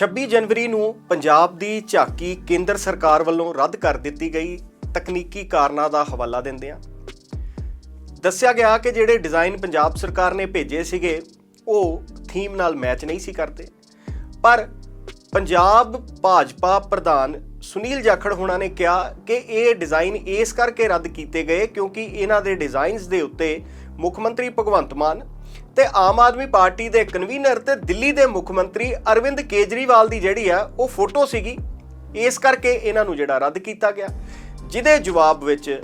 26 ਜਨਵਰੀ ਨੂੰ ਪੰਜਾਬ ਦੀ ਝਾਕੀ ਕੇਂਦਰ ਸਰਕਾਰ ਵੱਲੋਂ ਰੱਦ ਕਰ ਦਿੱਤੀ ਗਈ ਤਕਨੀਕੀ ਕਾਰਨਾਂ ਦਾ ਹਵਾਲਾ ਦਿੰਦੇ ਆ ਦੱਸਿਆ ਗਿਆ ਕਿ ਜਿਹੜੇ ਡਿਜ਼ਾਈਨ ਪੰਜਾਬ ਸਰਕਾਰ ਨੇ ਭੇਜੇ ਸੀਗੇ, ਉਹ ਥੀਮ ਨਾਲ ਮੈਚ ਨਹੀਂ ਸੀ ਕਰਦੇ। ਪਰ ਪੰਜਾਬ ਭਾਜਪਾ ਪ੍ਰਧਾਨ ਸੁਨੀਲ ਜਾਖੜ ਹੋਣਾ ਨੇ ਕਿਹਾ ਕਿ ਇਹ ਡਿਜ਼ਾਈਨ ਇਸ ਕਰਕੇ ਰੱਦ ਕੀਤੇ ਗਏ ਕਿਉਂਕਿ ਇਹਨਾਂ ਦੇ ਡਿਜ਼ਾਈਨਸ ਦੇ ਉੱਤੇ ਮੁੱਖ ਮੰਤਰੀ ਭਗਵੰਤ ਮਾਨ ਤੇ ਆਮ ਆਦਮੀ ਪਾਰਟੀ ਦੇ ਕਨਵੀਨਰ ਤੇ ਦਿੱਲੀ ਦੇ ਮੁੱਖ ਮੰਤਰੀ ਅਰਵਿੰਦ ਕੇਜਰੀਵਾਲ ਦੀ ਜਿਹੜੀ ਆ, ਉਹ ਫੋਟੋ ਸੀਗੀ। ਇਸ ਕਰਕੇ ਇਹਨਾਂ ਨੂੰ ਜਿਹੜਾ ਰੱਦ ਕੀਤਾ ਗਿਆ। ਜਿਹਦੇ ਜਵਾਬ ਵਿੱਚ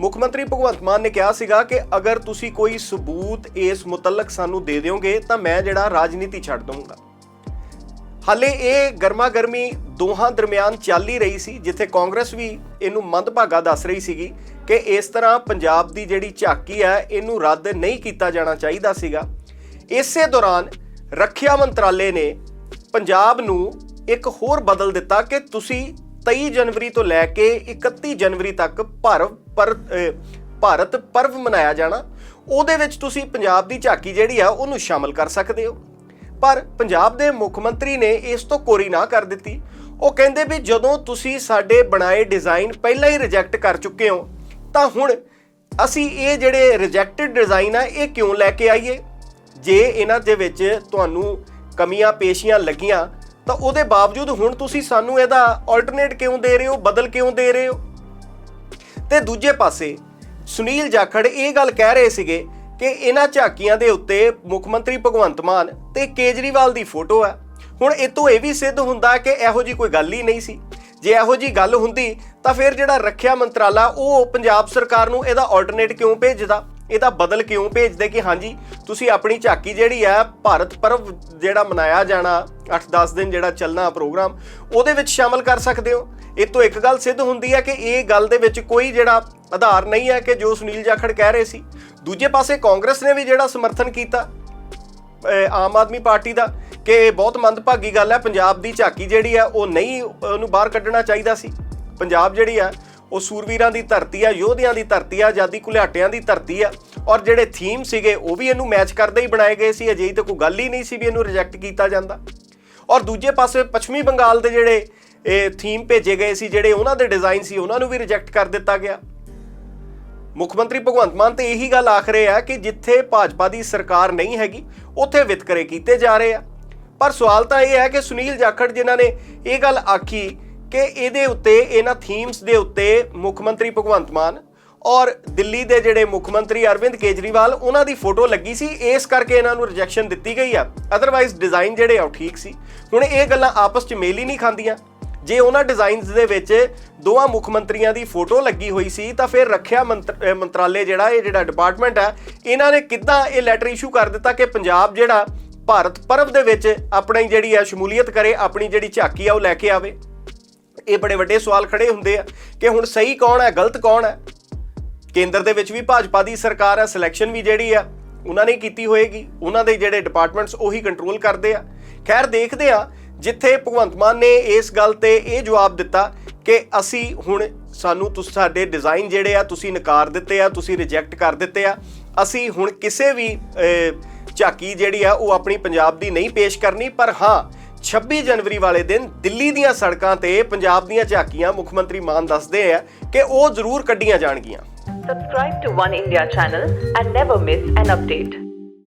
ਮੁੱਖ ਮੰਤਰੀ ਭਗਵੰਤ ਮਾਨ ਨੇ ਕਿਹਾ ਸੀਗਾ ਕਿ ਅਗਰ ਤੁਸੀਂ ਕੋਈ ਸਬੂਤ ਇਸ ਮੁਤਲਕ ਸਾਨੂੰ ਦੇ ਦਿਓਗੇ, ਤਾਂ ਮੈਂ ਜਿਹੜਾ ਰਾਜਨੀਤੀ ਛੱਡ ਦਊਂਗਾ। ਹਾਲੇ ਇਹ ਗਰਮਾ ਗਰਮੀ ਦੋਹਾਂ ਦਰਮਿਆਨ ਚੱਲ ਹੀ ਰਹੀ ਸੀ, ਜਿੱਥੇ ਕਾਂਗਰਸ ਵੀ ਇਹਨੂੰ ਮੰਦਭਾਗਾ ਦੱਸ ਰਹੀ ਸੀਗੀ ਕਿ ਇਸ ਤਰ੍ਹਾਂ ਪੰਜਾਬ ਦੀ ਜਿਹੜੀ ਝਾਕੀ ਹੈ, ਇਹਨੂੰ ਰੱਦ ਨਹੀਂ ਕੀਤਾ ਜਾਣਾ ਚਾਹੀਦਾ ਸੀਗਾ। ਇਸੇ ਦੌਰਾਨ ਰੱਖਿਆ ਮੰਤਰਾਲੇ ਨੇ ਪੰਜਾਬ ਨੂੰ ਇੱਕ ਹੋਰ ਬਦਲ ਦਿੱਤਾ ਕਿ ਤੁਸੀਂ 23 ਜਨਵਰੀ ਤੋਂ ਲੈ ਕੇ 31 ਜਨਵਰੀ ਤੱਕ ਭਾਰਤ ਪਰ ਭਾਰਤ ਪਰਵ ਮਨਾਇਆ ਜਾਣਾ। ਉਹਦੇ ਵਿੱਚ ਤੁਸੀਂ ਪੰਜਾਬ ਦੀ ਝਾਕੀ ਜਿਹੜੀ ਆ, ਉਹਨੂੰ ਸ਼ਾਮਲ ਕਰ ਸਕਦੇ ਹੋ। ਪਰ ਪੰਜਾਬ ਦੇ ਮੁੱਖ ਮੰਤਰੀ ਨੇ ਇਸ ਤੋਂ ਕੋਰੀ ਨਾ ਕਰ ਦਿੱਤੀ। ਉਹ ਕਹਿੰਦੇ ਵੀ ਜਦੋਂ ਤੁਸੀਂ ਸਾਡੇ ਬਣਾਏ ਡਿਜ਼ਾਈਨ ਪਹਿਲਾਂ ਹੀ ਰਿਜੈਕਟ ਕਰ ਚੁੱਕੇ ਹੋ ਤਾਂ ਹੁਣ ਅਸੀਂ ਇਹ ਜਿਹੜੇ ਰਿਜੈਕਟਡ ਡਿਜ਼ਾਈਨ ਆ, ਇਹ ਕਿਉਂ ਲੈ ਕੇ ਆਈਏ? ਜੇ ਇਹਨਾਂ ਦੇ ਵਿੱਚ ਤੁਹਾਨੂੰ ਕਮੀਆਂ ਪੇਸ਼ੀਆਂ ਲੱਗੀਆਂ, ਤਾਂ ਉਹਦੇ ਬਾਵਜੂਦ ਹੁਣ ਤੁਸੀਂ ਸਾਨੂੰ ਇਹਦਾ ਆਲਟਰਨੇਟ ਕਿਉਂ ਦੇ ਰਹੇ ਹੋ, ਬਦਲ ਕਿਉਂ ਦੇ ਰਹੇ ਹੋ? ਤੇ ਦੂਜੇ ਪਾਸੇ, ਸੁਨੀਲ ਜਾਖੜ ਇਹ ਗੱਲ ਕਹਿ ਰਹੇ ਸੀਗੇ ਕਿ ਇਹਨਾਂ ਝਾਕੀਆਂ ਦੇ ਉੱਤੇ ਮੁੱਖ ਮੰਤਰੀ ਭਗਵੰਤ ਮਾਨ ਤੇ ਕੇਜਰੀਵਾਲ ਦੀ ਫੋਟੋ ਆ। ਹੁਣ ਇਹ ਤੋਂ ਇਹ ਵੀ ਸਿੱਧ ਹੁੰਦਾ ਕਿ ਇਹੋ ਜੀ ਕੋਈ ਗੱਲ ਹੀ ਨਹੀਂ ਸੀ। ਜੇ ਇਹੋ ਜੀ ਗੱਲ ਹੁੰਦੀ, ਤਾਂ ਫਿਰ ਜਿਹੜਾ ਰੱਖਿਆ ਮੰਤਰਾਲਾ, ਉਹ ਪੰਜਾਬ ਸਰਕਾਰ ਨੂੰ ਇਹਦਾ ਆਲਟਰਨੇਟ ਕਿਉਂ ਭੇਜਦਾ? ਇਹਦਾ ਬਦਲ ਕਿਉਂ ਭੇਜਦੇ ਕਿ ਹਾਂਜੀ, ਤੁਸੀਂ ਆਪਣੀ ਝਾਕੀ ਜਿਹੜੀ ਹੈ ਭਾਰਤ ਪਰਵ ਜਿਹੜਾ ਮਨਾਇਆ ਜਾਣਾ 8-10 ਦਿਨ ਜਿਹੜਾ ਚੱਲਣਾ ਪ੍ਰੋਗਰਾਮ, ਉਹਦੇ ਵਿੱਚ ਸ਼ਾਮਲ ਕਰ ਸਕਦੇ ਹੋ। ਇਹ ਤੋਂ ਇੱਕ ਗੱਲ ਸਿੱਧ ਹੁੰਦੀ ਹੈ ਕਿ ਇਹ ਗੱਲ ਦੇ ਵਿੱਚ ਕੋਈ ਜਿਹੜਾ ਆਧਾਰ ਨਹੀਂ ਹੈ ਕਿ ਜੋ ਸੁਨੀਲ ਜਾਖੜ ਕਹਿ ਰਹੇ ਸੀ। ਦੂਜੇ ਪਾਸੇ ਕਾਂਗਰਸ ਨੇ ਵੀ ਜਿਹੜਾ ਸਮਰਥਨ ਕੀਤਾ। ਆਮ ਆਦਮੀ ਪਾਰਟੀ ਦਾ ਕਿ ਇਹ ਬਹੁਤ ਮੰਦਭਾਗੀ ਗੱਲ ਹੈ, ਪੰਜਾਬ ਦੀ ਝਾਕੀ ਜਿਹੜੀ ਆ ਉਹ ਨਹੀਂ, ਉਹਨੂੰ ਬਾਹਰ ਕੱਢਣਾ ਚਾਹੀਦਾ ਸੀ। ਪੰਜਾਬ ਜਿਹੜੀ ਆ ਉਹ ਸੂਰਵੀਰਾਂ ਦੀ ਧਰਤੀ ਆ ਯੋਧਿਆਂ ਦੀ ਧਰਤੀ ਆ ਆਜ਼ਾਦੀ ਘੁਲਾਟਿਆਂ ਦੀ ਧਰਤੀ ਆ ਔਰ ਜਿਹੜੇ ਥੀਮ ਸੀਗੇ, ਉਹ ਵੀ ਇਹਨੂੰ ਮੈਚ ਕਰਦੇ ਹੀ ਬਣਾਏ ਗਏ ਸੀ। ਅਜਿਹੀ ਤਾਂ ਕੋਈ ਗੱਲ ਹੀ ਨਹੀਂ ਸੀ ਵੀ ਇਹਨੂੰ ਰਿਜੈਕਟ ਕੀਤਾ ਜਾਂਦਾ। ਔਰ ਦੂਜੇ ਪਾਸੇ ਪੱਛਮੀ ਬੰਗਾਲ ਦੇ ਜਿਹੜੇ, ਇਹ ਥੀਮ ਭੇਜੇ ਗਏ ਸੀ, ਜਿਹੜੇ ਉਹਨਾਂ ਦੇ ਡਿਜ਼ਾਈਨ ਸੀ, ਉਹਨਾਂ ਨੂੰ ਵੀ ਰਿਜੈਕਟ ਕਰ ਦਿੱਤਾ ਗਿਆ। ਮੁੱਖ ਮੰਤਰੀ ਭਗਵੰਤ ਮਾਨ ਤੇ ਇਹੀ ਗੱਲ ਆਖ ਰਹੇ ਆ ਕਿ ਜਿੱਥੇ ਭਾਜਪਾ ਦੀ ਸਰਕਾਰ ਨਹੀਂ ਹੈਗੀ, ਉੱਥੇ ਵਿਤਕਰੇ ਕੀਤੇ ਜਾ ਰਹੇ ਆ। ਪਰ ਸਵਾਲ ਤਾਂ ਇਹ ਹੈ ਕਿ ਸੁਨੀਲ ਜਾਖੜ ਜਿਨ੍ਹਾਂ ਨੇ ਇਹ ਗੱਲ ਆਖੀ ਕਿ ਇਹਦੇ ਉੱਤੇ, ਇਹਨਾਂ ਥੀਮਸ ਦੇ ਉੱਤੇ ਮੁੱਖ ਮੰਤਰੀ ਭਗਵੰਤ ਮਾਨ ਔਰ ਦਿੱਲੀ ਦੇ ਜਿਹੜੇ ਮੁੱਖ ਮੰਤਰੀ ਅਰਵਿੰਦ ਕੇਜਰੀਵਾਲ, ਉਹਨਾਂ ਦੀ ਫੋਟੋ ਲੱਗੀ ਸੀ। ਇਸ ਕਰਕੇ ਇਹਨਾਂ ਨੂੰ ਰਿਜੈਕਸ਼ਨ ਦਿੱਤੀ ਗਈ ਆ। ਅਦਰਵਾਈਜ਼ ਡਿਜ਼ਾਈਨ ਜਿਹੜੇ ਆ ਉਹ ਠੀਕ ਸੀ। ਹੁਣ ਇਹ ਗੱਲਾਂ ਆਪਸ 'ਚ ਮੇਲ ਹੀ ਨਹੀਂ ਖਾਂਦੀਆਂ। ਜੇ ਉਹਨਾਂ ਡਿਜ਼ਾਈਨਸ ਦੇ ਵਿੱਚ ਦੋਵਾਂ ਮੁੱਖ ਮੰਤਰੀਆਂ ਦੀ ਫੋਟੋ ਲੱਗੀ ਹੋਈ ਸੀ, ਤਾਂ ਫਿਰ ਰੱਖਿਆ ਮੰਤਰ- ਮੰਤਰਾਲੇ ਜਿਹੜਾ, ਇਹ ਜਿਹੜਾ ਡਿਪਾਰਟਮੈਂਟ ਹੈ, ਇਹਨਾਂ ਨੇ ਕਿੱਦਾਂ ਇਹ ਲੈਟਰ ਇਸ਼ੂ ਕਰ ਦਿੱਤਾ ਕਿ ਪੰਜਾਬ ਜਿਹੜਾ ਭਾਰਤ ਪਰਬ ਦੇ ਵਿੱਚ ਆਪਣੀ ਜਿਹੜੀ ਆ ਸ਼ਮੂਲੀਅਤ ਕਰੇ, ਆਪਣੀ ਜਿਹੜੀ ਝਾਕੀ ਆ ਉਹ ਲੈ ਕੇ ਆਵੇ? ਇਹ ਬੜੇ ਵੱਡੇ ਸਵਾਲ ਖੜੇ ਹੁੰਦੇ ਆ ਕਿ ਹੁਣ ਸਹੀ ਕੌਣ ਹੈ, ਗਲਤ ਕੌਣ ਹੈ? ਕੇਂਦਰ ਦੇ ਵਿੱਚ ਵੀ ਭਾਜਪਾ ਦੀ ਸਰਕਾਰ ਹੈ ਸਿਲੈਕਸ਼ਨ ਵੀ ਜਿਹੜੀ ਆ, ਉਹਨਾਂ ਨੇ ਕੀਤੀ ਹੋਏਗੀ, ਉਹਨਾਂ ਦੇ ਜਿਹੜੇ ਡਿਪਾਰਟਮੈਂਟਸ ਉਹੀ ਕੰਟਰੋਲ ਕਰਦੇ ਆ। ਖੈਰ, ਦੇਖਦੇ ਆ ਜਿੱਥੇ ਭਗਵੰਤ ਮਾਨ ਨੇ ਇਸ ਗੱਲ ਤੇ ਇਹ ਜਵਾਬ ਦਿੱਤਾ ਕਿ ਅਸੀਂ ਹੁਣ ਸਾਨੂੰ ਤੁਸੀਂ, ਸਾਡੇ ਡਿਜ਼ਾਈਨ ਜਿਹੜੇ ਆ, ਤੁਸੀਂ ਨਕਾਰ ਦਿੱਤੇ ਆ, ਤੁਸੀਂ ਰਿਜੈਕਟ ਕਰ ਦਿੱਤੇ ਆ। ਅਸੀਂ ਹੁਣ ਕਿਸੇ ਵੀ ਝਾਕੀ ਜਿਹੜੀ ਆ, ਉਹ ਆਪਣੀ ਪੰਜਾਬ ਦੀ ਨਹੀਂ ਪੇਸ਼ ਕਰਨੀ। ਪਰ ਹਾਂ 26 ਜਨਵਰੀ ਵਾਲੇ ਦਿਨ ਦਿੱਲੀ ਦੀਆਂ ਸੜਕਾਂ ਤੇ ਪੰਜਾਬ ਦੀਆਂ ਝਾਕੀਆਂ ਮੁੱਖ ਮੰਤਰੀ ਮਾਨ ਦੱਸਦੇ ਆ ਕਿ ਉਹ ਜ਼ਰੂਰ ਕੱਢੀਆਂ ਜਾਣਗੀਆਂ। Subscribe to One India channel and never miss an update.